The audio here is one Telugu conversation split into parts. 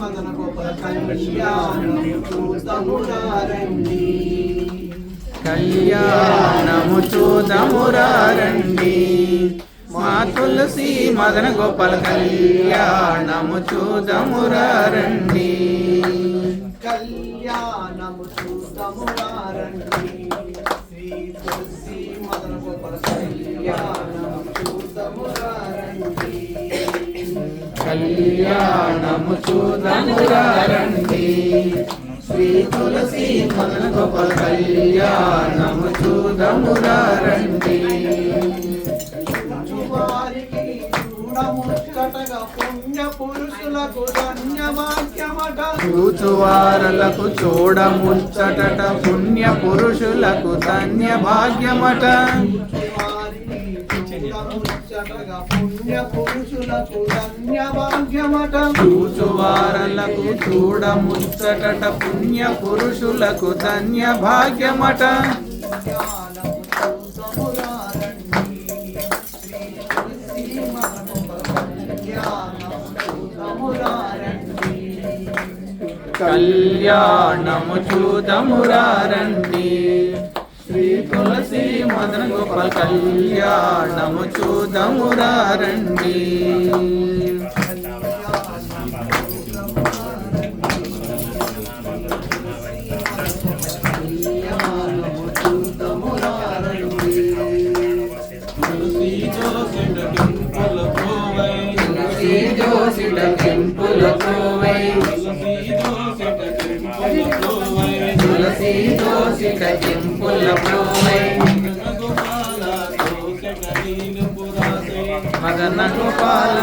మదన గోపాల కళ్యాణము చూదమురారండి. మా తులసి మదన గోపాల కళ్యాణము చూదమురారండి. కళ్యాణము చూడమురారండి శ్రీ తులసి మదన గోపాల కళ్యాణం కళ్యాణము చూదమురారండి శ్రీ తులసి కళ్యాణము చూచువారలకు చూడముచ్చటట పుణ్య పురుషులకు ధన్య భాగ్యమట చూడముచ్చటగా పుణ్య పురుషులకు చూచువారలకు పుణ్య పురుషులకు ధన్య భాగ్యమట. కళ్యాణము చూదమురారండి. శ్రీ తులసి మదన గోపాల కళ్యాణము చూదమురారండి కళ్యాణము తులసి జోసిట కెంపుల కోవై తులసి దోసిట కెంపుల కోవై. మదన గోపాల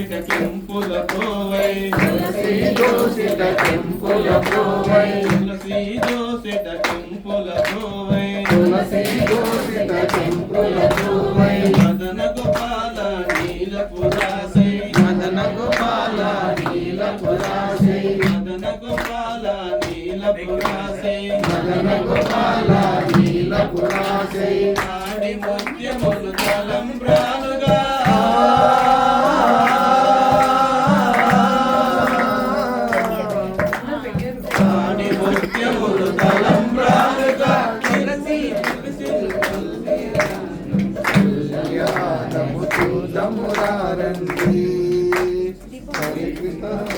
దోకెట కెంపుల కోవై తులసి దోసిట కెంపుల కోవై తులసి దోసెట కెంపుల కోవై తులసి దోసిట కెంపుల కోవై మదన గోపాల నీలపు రాసై మదన గోపాల నీలపు రాసై మదన గోపాల నీలపు రాసై మదన గోపాల నీలపు రాసై ఆడి ముత్యములు తలంబ్రాలుగా.